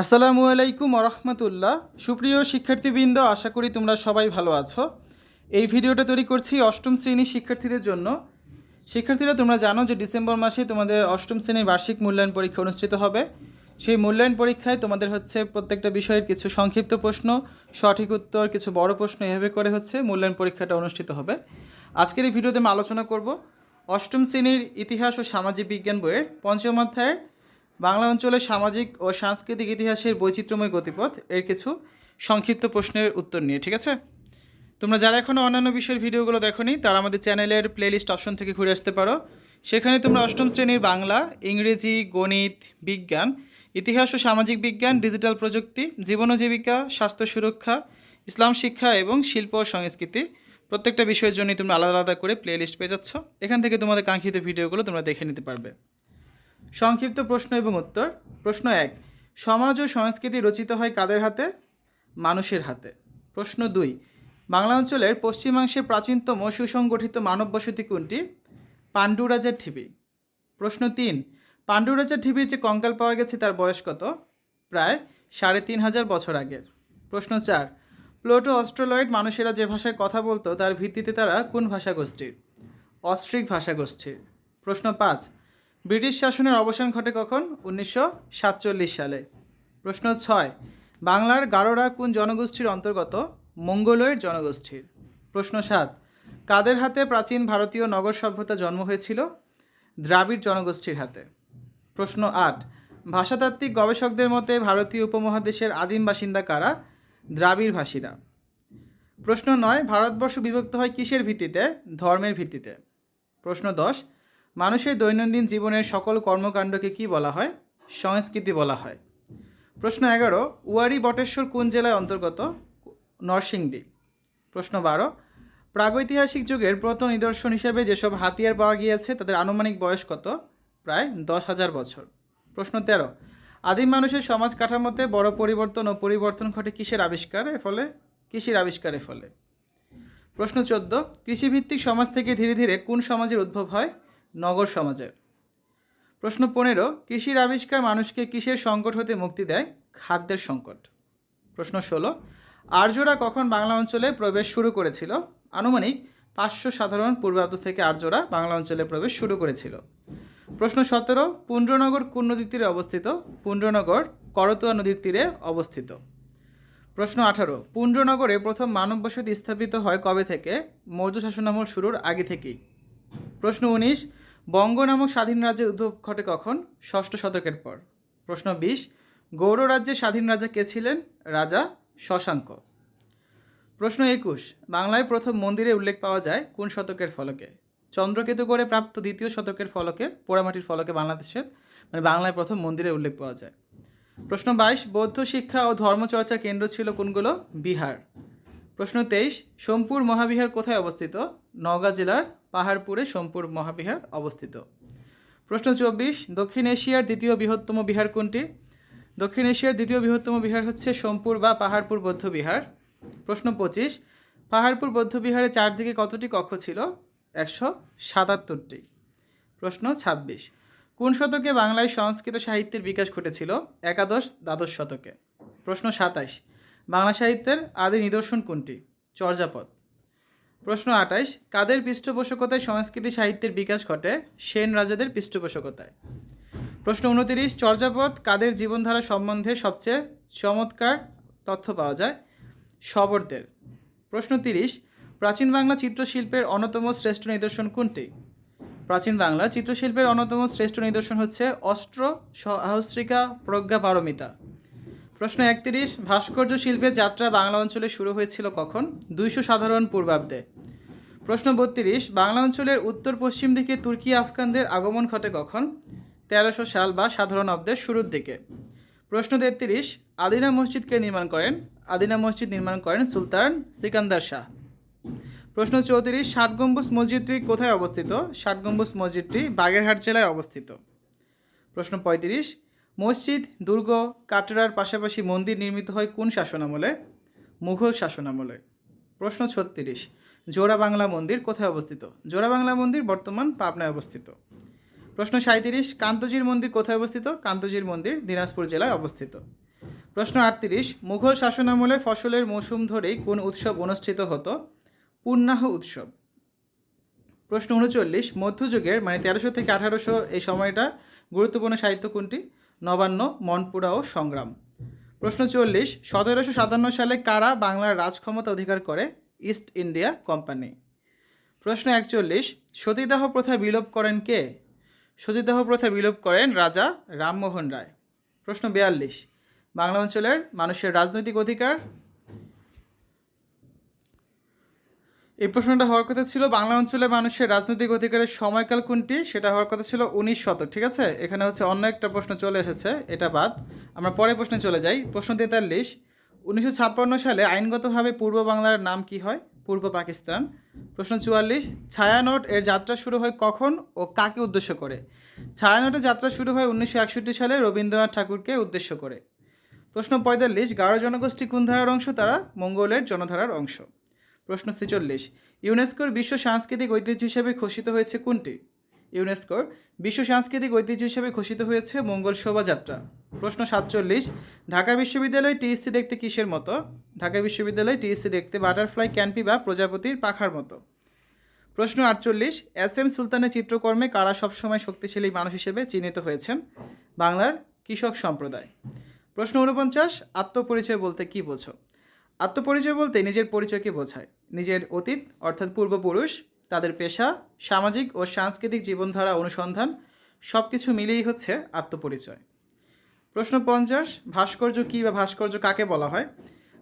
আসসালামু আলাইকুম রহমতুল্লাহ সুপ্রিয় শিক্ষার্থীবৃন্দ, আশা করি তোমরা সবাই ভালো আছো। এই ভিডিওটা তৈরি করছি অষ্টম শ্রেণির শিক্ষার্থীদের জন্য। শিক্ষার্থীরা, তোমরা জানো যে ডিসেম্বর মাসে তোমাদের অষ্টম শ্রেণির বার্ষিক মূল্যায়ন পরীক্ষা অনুষ্ঠিত হবে। সেই মূল্যায়ন পরীক্ষায় তোমাদের হচ্ছে প্রত্যেকটা বিষয়ের কিছু সংক্ষিপ্ত প্রশ্ন, সঠিক উত্তর, কিছু বড় প্রশ্ন এভাবে করে হচ্ছে মূল্যায়ন পরীক্ষাটা অনুষ্ঠিত হবে। আজকের এই ভিডিওতে আমি আলোচনা করব অষ্টম শ্রেণির ইতিহাস ও সামাজিক বিজ্ঞান বইয়ের পঞ্চম অধ্যায়ের বাংলা অঞ্চলের সামাজিক ও সাংস্কৃতিক ইতিহাসের বৈচিত্র্যময় গতিপথ, এর কিছু সংক্ষিপ্ত প্রশ্নের উত্তর নিয়ে, ঠিক আছে? তোমরা যারা এখনও অন্যান্য বিষয়ের ভিডিওগুলো দেখোনি, তারা আমাদের চ্যানেলের প্লেলিস্ট অপশন থেকে ঘুরে আসতে পারো। সেখানে তোমরা অষ্টম শ্রেণির বাংলা, ইংরেজি, গণিত, বিজ্ঞান, ইতিহাস ও সামাজিক বিজ্ঞান, ডিজিটাল প্রযুক্তি, জীবন জীবিকা, স্বাস্থ্য সুরক্ষা, ইসলাম শিক্ষা এবং শিল্প ও সংস্কৃতি প্রত্যেকটা বিষয়ের জন্যই তোমরা আলাদা আলাদা করে প্লেলিস্ট পেয়ে যাচ্ছ। এখান থেকে তোমাদের কাঙ্ক্ষিত ভিডিওগুলো তোমরা দেখে নিতে পারবে। সংক্ষিপ্ত প্রশ্ন এবং উত্তর। প্রশ্ন এক, সমাজ ও সংস্কৃতি রচিত হয় কাদের হাতে? মানুষের হাতে। প্রশ্ন দুই, বাংলা অঞ্চলের পশ্চিমাংশের প্রাচীনতম সুসংগঠিত মানব বসতি কোনটি? পাণ্ডুরাজার ঢিবি। প্রশ্ন তিন, পাণ্ডুরাজার ঢিবির যে কঙ্কাল পাওয়া গেছে তার বয়স কত? প্রায় সাড়ে তিন হাজার বছর আগের। প্রশ্ন চার, প্লোটো অস্ট্রোলয়েড মানুষেরা যে ভাষায় কথা বলতো তার ভিত্তিতে তারা কোন ভাষাগোষ্ঠীর? অস্ট্রিক ভাষাগোষ্ঠীর। প্রশ্ন পাঁচ ব্রিটিশ শাসনের অবসান ঘটে কখন? উনিশশো সাতচল্লিশ সালে। প্রশ্ন ছয়, বাংলার গারোরা কোন জনগোষ্ঠীর অন্তর্গত? মঙ্গোলয়ের জনগোষ্ঠীর। প্রশ্ন সাত, কাদের হাতে প্রাচীন ভারতীয় নগর সভ্যতা জন্ম হয়েছিল? দ্রাবিড় জনগোষ্ঠীর হাতে। প্রশ্ন আট, ভাষাতাত্ত্বিক গবেষকদের মতে ভারতীয় উপমহাদেশের আদিম বাসিন্দা কারা? দ্রাবিড় ভাষীরা। প্রশ্ন নয়, ভারতবর্ষ বিভক্ত হয় কিসের ভিত্তিতে? ধর্মের ভিত্তিতে। প্রশ্ন দশ মানুষের দৈনন্দিন জীবনের সকল কর্মকাণ্ডকে কি বলা হয়? সংস্কৃতি বলা হয়। প্রশ্ন এগারো, উয়ারি বটেশ্বর কোন জেলায় অন্তর্গত? নরসিংদী। প্রশ্ন বারো, প্রাগৈতিহাসিক যুগের প্রথম নিদর্শন হিসেবে যেসব হাতিয়ার পাওয়া গিয়েছে, তাদের আনুমানিক বয়স কত? প্রায় দশ হাজার বছর। প্রশ্ন তেরো, আদিম মানুষের সমাজ কাঠামোতে বড় পরিবর্তন ও পরিবর্তন ঘটে কিসের আবিষ্কারের ফলে? কৃষির আবিষ্কারের ফলে? প্রশ্ন চোদ্দ, কৃষিভিত্তিক সমাজ থেকে ধীরে ধীরে কোন সমাজের উদ্ভব হয়? নগর সমাজের। প্রশ্ন পনেরো, কৃষির আবিষ্কার মানুষকে কিসের সংকট হতে মুক্তি দেয়? খাদ্যের সংকট। প্রশ্ন ষোলো, আর্যরা কখন বাংলা অঞ্চলে প্রবেশ শুরু করেছিল? আনুমানিক পাঁচশো সাধারণ পূর্বাব্দ থেকে আর্যরা বাংলা অঞ্চলে প্রবেশ শুরু করেছিল। প্রশ্ন সতেরো পুণ্ড্রনগর কোন নদীর তীরে অবস্থিত? পুণ্ড্রনগর করতোয়া নদীর তীরে অবস্থিত। প্রশ্ন আঠারো পুণ্ড্রনগরে প্রথম মানব বসতি স্থাপিত হয় কবে থেকে? মৌর্য শাসনামল শুরুর আগে থেকেই। প্রশ্ন উনিশ, বঙ্গ নামক স্বাধীন রাজ্যের উদ্ভব ঘটে কখন? ষষ্ঠ শতকের পর। প্রশ্ন বিশ, গৌড় রাজ্যের স্বাধীন রাজা কে ছিলেন? রাজা শশাঙ্ক। প্রশ্ন একুশ, বাংলায় প্রথম মন্দিরে উল্লেখ পাওয়া যায় কোন শতকের ফলকে? চন্দ্রকেতু করে প্রাপ্ত দ্বিতীয় শতকের ফলকে, পোড়ামাটির ফলকে বাংলাদেশের মানে বাংলায় প্রথম মন্দিরে উল্লেখ পাওয়া যায়। প্রশ্ন বাইশ, বৌদ্ধ শিক্ষা ও ধর্মচর্চার কেন্দ্র ছিল কোনগুলো? বিহার। প্রশ্ন তেইশ, সোমপুর মহাবিহার কোথায় অবস্থিত? নওগাঁ জেলার পাহাড়পুরে সোমপুর মহাবিহার অবস্থিত। প্রশ্ন চব্বিশ, দক্ষিণ এশিয়ার দ্বিতীয় বৃহত্তম বিহার কোনটি? দক্ষিণ এশিয়ার দ্বিতীয় বৃহত্তম বিহার হচ্ছে সোমপুর বা পাহাড়পুর বৌদ্ধ বিহার। প্রশ্ন পঁচিশ, পাহাড়পুর বৌদ্ধ বিহারে চারদিকে কতটি কক্ষ ছিল? একশো সাতাত্তরটি। প্রশ্ন ছাব্বিশ, কোন শতকে বাংলায় সংস্কৃত সাহিত্যের বিকাশ ঘটেছিল? একাদশ, দ্বাদশ শতকে। প্রশ্ন সাতাইশ, বাংলা সাহিত্যের আদি নিদর্শন কোনটি? চর্যাপদ। প্রশ্ন আটাইশ কাদের পৃষ্ঠপোষকতায় সংস্কৃতি সাহিত্যের বিকাশ ঘটে? সেন রাজাদের পৃষ্ঠপোষকতায়। প্রশ্ন উনতিরিশ, চর্যাপদ কাদের জীবনধারা সম্বন্ধে সবচেয়ে চমৎকার তথ্য পাওয়া যায়? শবরদের প্রশ্ন তিরিশ, প্রাচীন বাংলা চিত্রশিল্পের অন্যতম শ্রেষ্ঠ নিদর্শন কোনটি? প্রাচীন বাংলা চিত্রশিল্পের অন্যতম শ্রেষ্ঠ নিদর্শন হচ্ছে অস্ত্র সহস্রিকা প্রজ্ঞা পারমিতা। প্রশ্ন একত্রিশ, ভাস্কর্য শিল্পের যাত্রা বাংলা অঞ্চলে শুরু হয়েছিল কখন? দুইশো সাধারণ পূর্বাব্দে। প্রশ্ন বত্রিশ, বাংলা অঞ্চলের উত্তর পশ্চিম দিকে তুর্কি আফগানদের আগমন ঘটে কখন? তেরোশো সাল বা সাধারণ অব্দের শুরুর দিকে। প্রশ্ন তেত্রিশ, আদিনা মসজিদকে নির্মাণ করেন? আদিনা মসজিদ নির্মাণ করেন সুলতান সিকান্দার শাহ। প্রশ্ন চৌত্রিশ, ষাট গম্বুজ মসজিদটি কোথায় অবস্থিত? ষাট গম্বুজ মসজিদটি বাগেরহাট জেলায় অবস্থিত। প্রশ্ন পঁয়ত্রিশ মসজিদ, দুর্গ, কাটরার পাশাপাশি মন্দির নির্মিত হয় কোন শাসনামলে? মুঘল শাসনামলে। প্রশ্ন ছত্রিশ। জোড়া বাংলা মন্দির কোথায় অবস্থিত? জোড়া বাংলা মন্দির বর্তমান পাবনায় অবস্থিত। প্রশ্ন সাঁত্রিশ কান্তজির মন্দির কোথায় অবস্থিত? কান্তজির মন্দির দিনাজপুর জেলায় অবস্থিত। প্রশ্ন আটত্রিশ। মুঘল শাসনামলে ফসলের মৌসুম ধরেই কোন উৎসব অনুষ্ঠিত হতো? পূর্ণাহ উৎসব। প্রশ্ন উনচল্লিশ। মধ্যযুগের মানে তেরোশো থেকে আঠারোশো এই সময়টা গুরুত্বপূর্ণ সাহিত্য কোনটি? নবান্ন, মনপুরা ও সংগ্রাম। প্রশ্ন চল্লিশ সতেরোশো সাতান্ন সালে কারা বাংলার রাজক্ষমতা অধিকার করে? East India company. প্রশ্ন একচল্লিশ, সতীদাহ প্রথা বিলোপ করেন কে? সতীদাহ প্রথা বিলোপ করেন রাজা রামমোহন রায়। প্রশ্ন বিয়াল্লিশ, বাংলা অঞ্চলের মানুষের রাজনৈতিক অধিকার এই প্রশ্নটা হওয়ার কথা ছিল, বাংলা অঞ্চলের মানুষের রাজনৈতিক অধিকারের সময়কাল কোনটি? সেটা হওয়ার কথা ছিল উনিশ শতক, ঠিক আছে? এখানে হচ্ছে অন্য একটা প্রশ্ন চলে এসেছে, এটা বাদ। আমরা পরের প্রশ্নে চলে যাই। প্রশ্ন তেতাল্লিশ, উনিশশো ছাপ্পান্ন সালে আইনগতভাবে পূর্ব বাংলার নাম কি হয়? পূর্ব পাকিস্তান। প্রশ্ন চুয়াল্লিশ, ছায়ানট এর যাত্রা শুরু হয় কখন ও কাকে উদ্দেশ্য করে? ছায়ানটের যাত্রা শুরু হয় উনিশশো একষট্টি সালে রবীন্দ্রনাথ ঠাকুরকে উদ্দেশ্য করে। প্রশ্ন পঁয়তাল্লিশ, গারো জনগোষ্ঠী কোন ধারার অংশ? তারা মঙ্গলের জনধারার অংশ। প্রশ্ন ছেচল্লিশ, ইউনেস্কোর বিশ্ব সাংস্কৃতিক ঐতিহ্য হিসেবে ঘোষিত হয়েছে কোনটি? ইউনেস্কোর বিশ্ব সাংস্কৃতিক ঐতিহ্য হিসেবে ঘোষিত হয়েছে মঙ্গল শোভাযাত্রা। প্রশ্ন সাতচল্লিশ, ঢাকা বিশ্ববিদ্যালয় টিএসসি দেখতে কিসের মতো? ঢাকা বিশ্ববিদ্যালয় টিএসসি দেখতে বাটারফ্লাই ক্যানপি বা প্রজাপতির পাখার মতো। প্রশ্ন আটচল্লিশ, এস এম সুলতানের চিত্রকর্মে কারা সবসময় শক্তিশালী মানুষ হিসেবে চিহ্নিত হয়েছেন? বাংলার কৃষক সম্প্রদায়। প্রশ্ন উনপঞ্চাশ আত্মপরিচয় বলতে কী বোঝো? আত্মপরিচয় বলতে নিজের পরিচয়কে বোঝায়। নিজের অতীত, অর্থাৎ পূর্বপুরুষ, তাদের পেশা, সামাজিক ও সাংস্কৃতিক জীবনধারা অনুসন্ধান সব কিছু মিলিয়েই হচ্ছে আত্মপরিচয়। প্রশ্ন পঞ্চাশ, ভাস্কর্য কী বা ভাস্কর্য কাকে বলা হয়?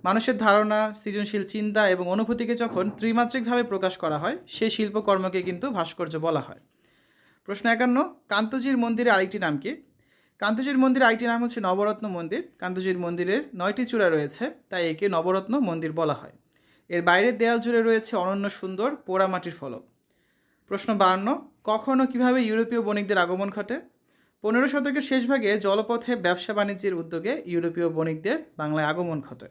মানুষের ধারণা, সৃজনশীল চিন্তা এবং অনুভূতিকে যখন ত্রিমাত্রিকভাবে প্রকাশ করা হয়, সেই শিল্পকর্মকে কিন্তু ভাস্কর্য বলা হয়। প্রশ্ন একান্ন, কান্তজির মন্দিরের আরেকটি নাম কি? কান্তজির মন্দির আরেকটি নাম হচ্ছে নবরত্ন মন্দির। কান্তজির মন্দিরের নয়টি চূড়া রয়েছে, তাই একে নবরত্ন মন্দির বলা হয়। এর বাইরের দেয়াল জুড়ে রয়েছে অনন্য সুন্দর পোড়ামাটির ফলক। প্রশ্ন বাহান্ন কখন ও কীভাবে ইউরোপীয় বণিকদের আগমন ঘটে? পনেরো শতকের শেষভাগে জলপথে ব্যবসা বাণিজ্যের উদ্যোগে ইউরোপীয় বণিকদের বাংলায় আগমন ঘটে।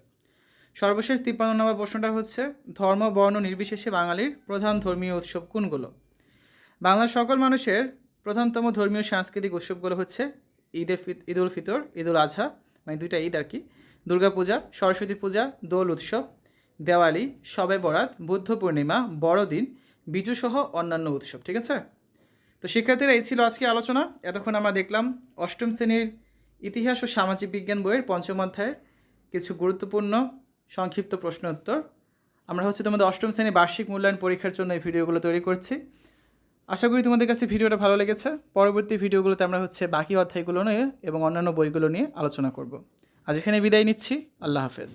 সর্বশেষ তিপ্পান্ন নম্বর প্রশ্নটা হচ্ছে, ধর্ম, বর্ণ নির্বিশেষে বাঙালির প্রধান ধর্মীয় উৎসব কোনগুলো? বাংলার সকল মানুষের প্রধানতম ধর্মীয় সাংস্কৃতিক উৎসবগুলো হচ্ছে ঈদে ঈদ উল ফিতর ঈদ উল আজহা মানে দুইটা ঈদ আর কি। দুর্গাপূজা সরস্বতী পূজা, দোল উৎসব, দেওয়ালি, শবে বরাত, বুদ্ধ পূর্ণিমা, বড়দিন বিজুসহ অন্যান্য উৎসব, ঠিক আছে? তো শিক্ষার্থীরা, এই ছিল আজকে আলোচনা। এতক্ষণ আমরা দেখলাম অষ্টম শ্রেণির ইতিহাস ও সামাজিক বিজ্ঞান বইয়ের পঞ্চম অধ্যায়ের কিছু গুরুত্বপূর্ণ সংক্ষিপ্ত প্রশ্ন উত্তর আমরা হচ্ছে তোমাদের অষ্টম শ্রেণির বার্ষিক মূল্যায়ন পরীক্ষার জন্য এই ভিডিওগুলো তৈরি করছি। আশা করি তোমাদের কাছে ভিডিওটা ভালো লেগেছে। পরবর্তী ভিডিওগুলোতে আমরা হচ্ছে বাকি অধ্যায়গুলো নিয়ে এবং অন্যান্য বইগুলো নিয়ে আলোচনা করব। আজ এখানে বিদায় নিচ্ছি। আল্লাহ হাফেজ।